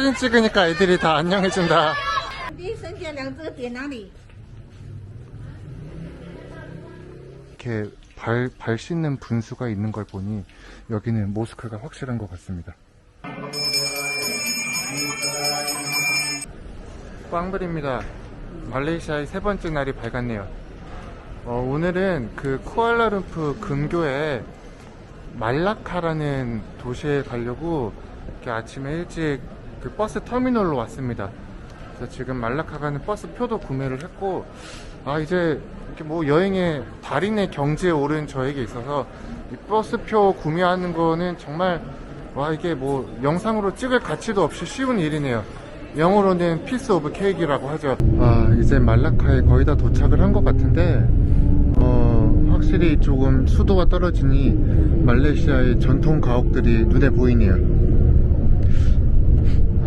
사진 찍으니까 애들이 다 안녕해준다. 第一声点亮这个点哪里？ 이렇게 발, 발 씻는 분수가 있는 걸 보니 여기는 모스크가 확실한 것 같습니다. 꽝블입니다. 말레이시아의 세 번째 날이 밝았네요. 어, 오늘은 그 쿠알라룸푸 근교에 말라카라는 도시에 가려고 이렇게 아침에 일찍 그 버스 터미널로 왔습니다. 그래서 지금 말라카 가는 버스 표도 구매를 했고, 아, 이제 이렇게 뭐 여행의 달인의 경지에 오른 저에게 있어서 이 버스표 구매하는 거는 정말 와, 이게 뭐 영상으로 찍을 가치도 없이 쉬운 일이네요. 영어로는 피스 오브 케이크라고 하죠. 아, 이제 말라카에 거의 다 도착을 한 것 같은데, 어, 확실히 조금 수도가 떨어지니 말레이시아의 전통 가옥들이 눈에 보이네요.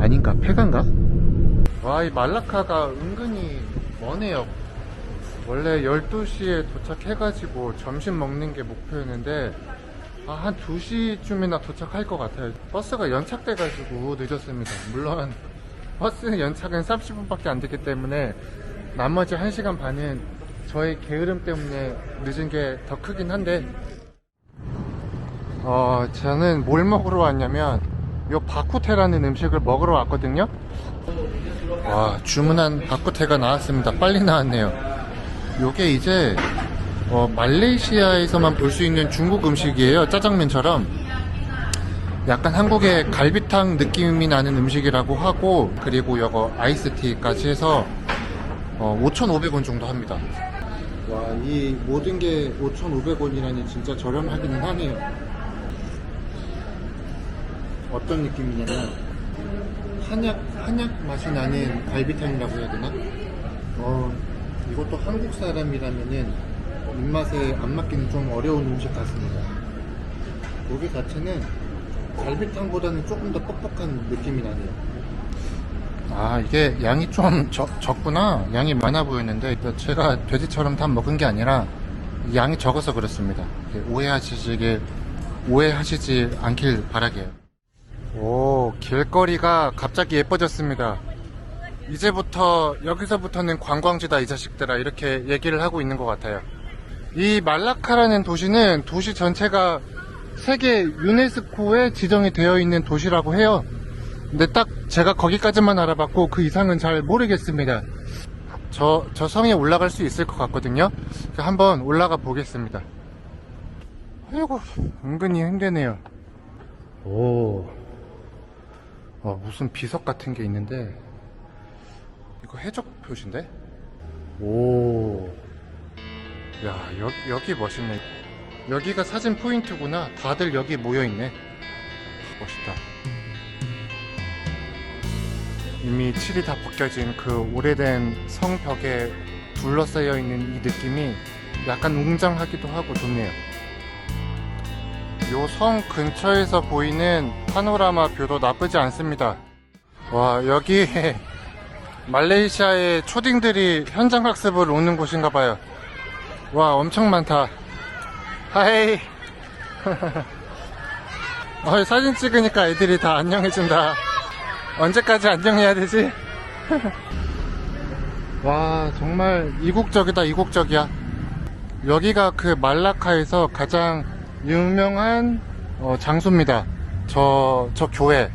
아닌가? 폐가인가? 와, 이 말라카가 은근히 머네요. 원래 12시에 도착해가지고 점심 먹는 게 목표였는데, 아, 한 2시쯤이나 도착할 것 같아요. 버스가 연착돼가지고 늦었습니다. 물론, 버스 연착은 30분밖에 안 되기 때문에, 나머지 1시간 반은 저의 게으름 때문에 늦은 게 더 크긴 한데, 어, 저는 뭘 먹으러 왔냐면, 요 바쿠테라는 음식을 먹으러 왔거든요. 와, 주문한 바쿠테가 나왔습니다. 빨리 나왔네요. 요게 이제, 어, 말레이시아에서만 볼 수 있는 중국 음식이에요. 짜장면처럼. 약간 한국의 갈비탕 느낌이 나는 음식이라고 하고, 그리고 요거 아이스티까지 해서, 어, 5,500원 정도 합니다. 와, 이 모든 게 5,500원이라니 진짜 저렴하기는 하네요. 어떤 느낌이냐면, 한약, 한약 맛이 나는 갈비탕이라고 해야 되나? 어, 이것도 한국 사람이라면은 입맛에 안 맞기는 좀 어려운 음식 같습니다. 고기 자체는 갈비탕보다는 조금 더 뻑뻑한 느낌이 나네요. 아, 이게 양이 좀 적, 적구나. 양이 많아 보였는데, 제가 돼지처럼 다 먹은 게 아니라, 양이 적어서 그렇습니다. 오해하시지, 오해하시지 않길 바라게요. 오, 길거리가 갑자기 예뻐졌습니다. 이제부터, 여기서부터는 관광지다, 이 자식들아. 이렇게 얘기를 하고 있는 것 같아요. 이 말라카라는 도시는 도시 전체가 세계 유네스코에 지정이 되어 있는 도시라고 해요. 근데 딱 제가 거기까지만 알아봤고 그 이상은 잘 모르겠습니다. 저, 저 성에 올라갈 수 있을 것 같거든요. 한번 올라가 보겠습니다. 아이고, 은근히 힘드네요. 오. 어, 무슨 비석 같은 게 있는데, 이거 해적 표시인데? 오. 야, 여, 여기 멋있네. 여기가 사진 포인트구나. 다들 여기 모여있네. 멋있다. 이미 칠이 다 벗겨진 그 오래된 성벽에 둘러싸여 있는 이 느낌이 약간 웅장하기도 하고 좋네요. 요 성 근처에서 보이는 파노라마 뷰도 나쁘지 않습니다. 와, 여기 말레이시아의 초딩들이 현장 학습을 오는 곳인가 봐요. 와, 엄청 많다. 하이. 어, 사진 찍으니까 애들이 다 안녕해준다. 언제까지 안녕해야 되지? 와, 정말 이국적이다, 이국적이야. 여기가 그 말라카에서 가장 유명한 어, 장소입니다. 저, 저 교회.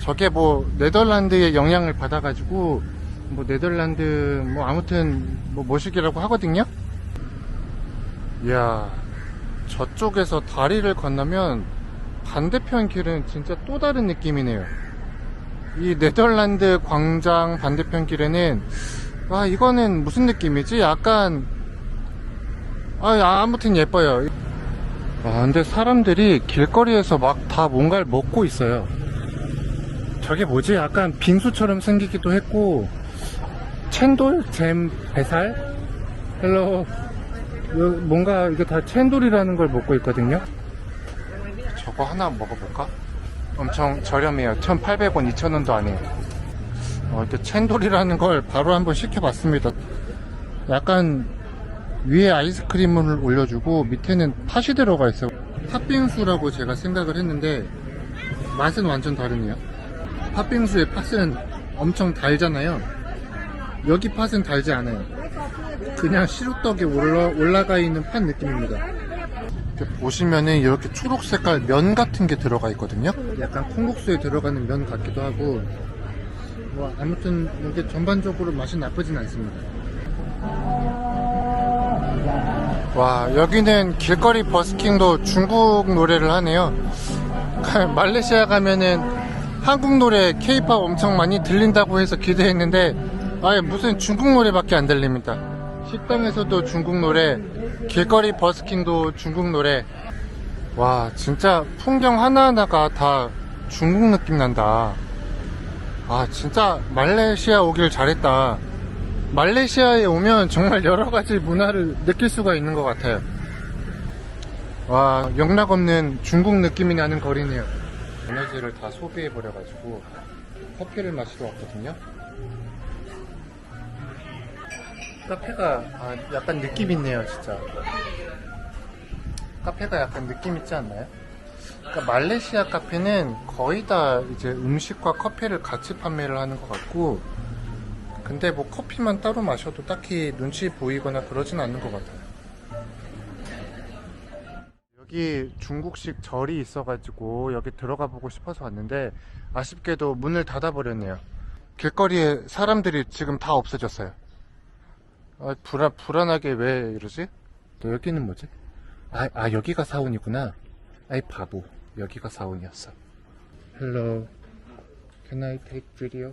저게 뭐 네덜란드의 영향을 받아가지고 뭐 네덜란드 뭐 아무튼 뭐 모식이라고 하거든요. 이야, 저쪽에서 다리를 건너면 반대편 길은 진짜 또 다른 느낌이네요. 이 네덜란드 광장 반대편 길에는 와 이거는 무슨 느낌이지? 약간 아 아무튼 예뻐요. 아 근데 사람들이 길거리에서 막 다 뭔가를 먹고 있어요. 저게 뭐지? 약간 빙수처럼 생기기도 했고 챈돌 잼 배살 헬로 요- 뭔가 이게 다 챈돌이라는 걸 먹고 있거든요. 저거 하나 먹어볼까? 엄청 저렴해요. 1,800원, 2,000원도 안 해요. 어, 이렇게 챈돌이라는 걸 바로 한번 시켜봤습니다. 약간 위에 아이스크림을 올려주고 밑에는 팥이 들어가 있어요. 팥빙수라고 제가 생각을 했는데 맛은 완전 다르네요. 팥빙수의 팥은 엄청 달잖아요. 여기 팥은 달지 않아요. 그냥 시루떡에 올라, 올라가 있는 팥 느낌입니다. 보시면은 이렇게 초록 색깔 면 같은 게 들어가 있거든요. 약간 콩국수에 들어가는 면 같기도 하고. 뭐 아무튼 이게 전반적으로 맛이 나쁘진 않습니다. 와 여기는 길거리 버스킹도 중국 노래를 하네요. 말레이시아 가면은 한국 노래, 케이팝 엄청 많이 들린다고 해서 기대했는데 아예 무슨 중국 노래밖에 안 들립니다. 식당에서도 중국 노래, 길거리 버스킹도 중국 노래. 와 진짜 풍경 하나하나가 다 중국 느낌 난다. 아 진짜 말레이시아 오길 잘했다. 말레이시아에 오면 정말 여러 가지 문화를 느낄 수가 있는 것 같아요. 와 영락 없는 중국 느낌이 나는 거리네요. 에너지를 다 소비해 버려가지고 커피를 마시러 왔거든요. 카페가 아, 약간 느낌 있네요, 진짜. 카페가 약간 느낌 있지 않나요? 그러니까 말레이시아 카페는 거의 다 이제 음식과 커피를 같이 판매를 하는 것 같고, 근데 뭐 커피만 따로 마셔도 딱히 눈치 보이거나 그러진 않는 것 같아요. 여기 중국식 절이 있어가지고 여기 들어가 보고 싶어서 왔는데 아쉽게도 문을 닫아버렸네요. 길거리에 사람들이 지금 다 없어졌어요. 아, 불안, 불안하게 왜 이러지? 또 여기는 뭐지? 아, 아, 여기가 사원이구나. 아이, 바보. 여기가 사원이었어. Hello. Can I take video?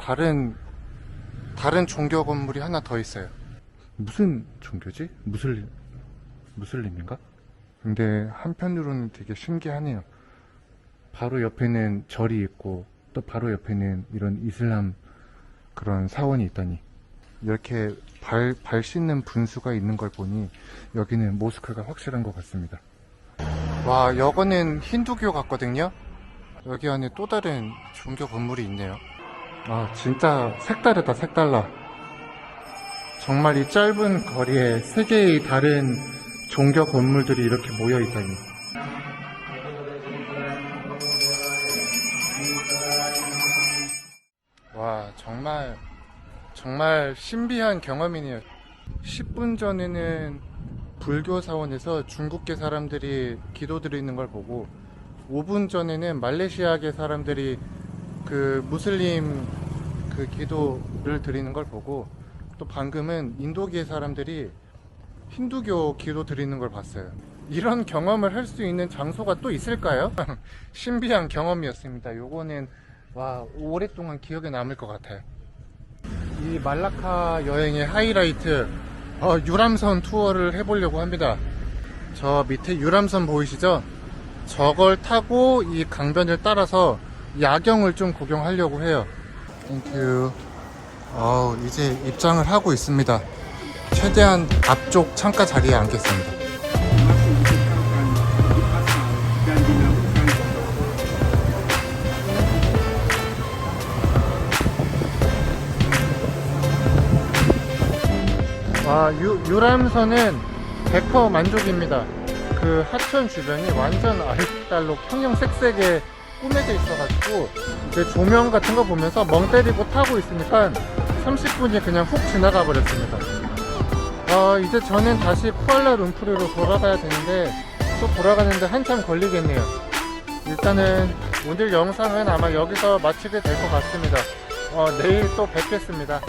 다른 다른 종교 건물이 하나 더 있어요. 무슨 종교지? 무슬림 무슬림인가? 근데 한편으로는 되게 신기하네요. 바로 옆에는 절이 있고 또 바로 옆에는 이런 이슬람 그런 사원이 있다니 이렇게 발, 발 씻는 분수가 있는 걸 보니 여기는 모스크가 확실한 것 같습니다 와 여거는 힌두교 같거든요 여기 안에 또 다른 종교 건물이 있네요 아 진짜 색다르다 색달라. 정말 이 짧은 거리에 세 개의 다른 종교 건물들이 이렇게 모여 있다니. 와 정말 정말 신비한 경험이네요. 10분 전에는 불교 사원에서 중국계 사람들이 기도 드리는 걸 보고 5분 전에는 말레이시아계 사람들이 그 무슬림 그 기도를 드리는 걸 보고 또 방금은 인도계 사람들이 힌두교 기도 드리는 걸 봤어요 이런 경험을 할 수 있는 장소가 또 있을까요? 신비한 경험이었습니다 요거는 와 오랫동안 기억에 남을 것 같아요. 이 말라카 여행의 하이라이트 어, 유람선 투어를 해보려고 합니다. 저 밑에 유람선 보이시죠? 저걸 타고 이 강변을 따라서 야경을 좀 구경하려고 해요. 땡큐. 어, 이제 입장을 하고 있습니다. 최대한 앞쪽 창가 자리에 앉겠습니다. 아, 유, 유람선은 100% 만족입니다. 그 하천 주변이 완전 아리따로 평형 색색에 꾸며져 있어가지고 이제 조명 같은 거 보면서 멍 때리고 타고 있으니까 30분이 그냥 훅 지나가 버렸습니다. 어, 이제 저는 다시 쿠알라 룸푸르로 돌아가야 되는데 또 돌아가는데 한참 걸리겠네요. 일단은 오늘 영상은 아마 여기서 마치게 될 것 같습니다. 어, 내일 또 뵙겠습니다.